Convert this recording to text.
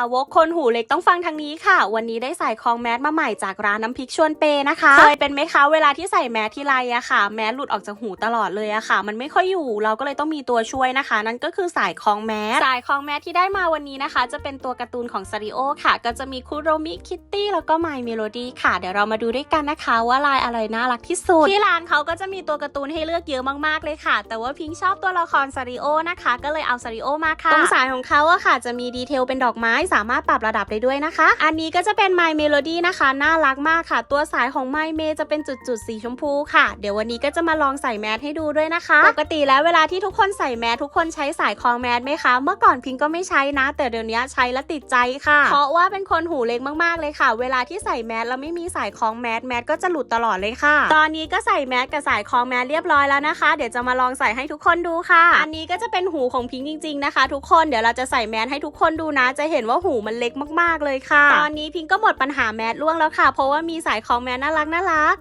าวกคนหูเล็กต้องฟังทางนี้ค่ะ วันนี้ได้ใส่คองแมสมาใหม่จากร้านน้ำพริกชวนเปนะคะเคยเป็นไหมคะเวลาที่ใส่แมสที่ไรอะค่ะ แมสหลุดออกจากหูตลอดเลยอะค่ะ มันไม่ค่อยอยู่เราก็เลยต้องมีตัวช่วยนะคะ นั่นก็คือสายคล้องแมสสายคล้องแมสที่ได้มาวันนี้นะคะ จะเป็นตัวการ์ตูนของซาริโอค่ะ ก็จะมีคุโรมิคิตตี้แล้วก็ไมเมโลดี้ค่ะ เดี๋ยวเรามาดูด้วยกันนะคะ ว่าลายอะไรน่ารักที่สุดที่ร้านเขาก็จะมีตัวการ์ตูนให้เลือกเยอะมากๆเลยค่ะ แต่ว่าพิงชอบตัวละครซาริโอนะคะ ก็เลยเอาซาริโอมาค่ะตรงสายของเขาอะค่ะ จะมีดีเทลเป็นดอกไม้สามารถปรับระดับได้ด้วยนะคะ อันนี้ก็จะเป็น My Melody นะคะ น่ารักมากค่ะ ตัวสายของ My m a y จะเป็นจุดๆสีชมพูค่ะ เดี๋ยววันนี้ก็จะมาลองใส่แมสให้ดูด้วยนะคะ ปกติแล้วเวลาที่ทุกคนใส่แมสทุกคนใช้สายคล้องแมสไหมคะ เมื่อก่อนพิงก็ไม่ใช้นะ แต่เดี๋ยวนี้ใช้แล้วติดใจค่ะ เพราะว่าเป็นคนหูเล็กมากๆเลยค่ะ เวลาที่ใส่แมสแล้วไม่มีสายคล้องแมสแมสก็จะหลุดตลอดเลยค่ะ ตอนนี้ก็ใส่แมสกับสายคล้องแมสเรียบร้อยแล้วนะคะ เดี๋ยวจะมาลองใส่ให้ทุกคนดูค่ะ อันนี้ก็จะเป็นหูของพิงจริง ๆนะคะ ทุกคน เดี๋ยวเราจะใส่แมสให้ทุกคนดูนะ จะเห็นว่าหูมันเล็กมากๆเลยค่ะ ตอนนี้พิงก็หมดปัญหาแมสล่วงแล้วค่ะ เพราะว่ามีสายคล้องแมสน่ารักน่ารัก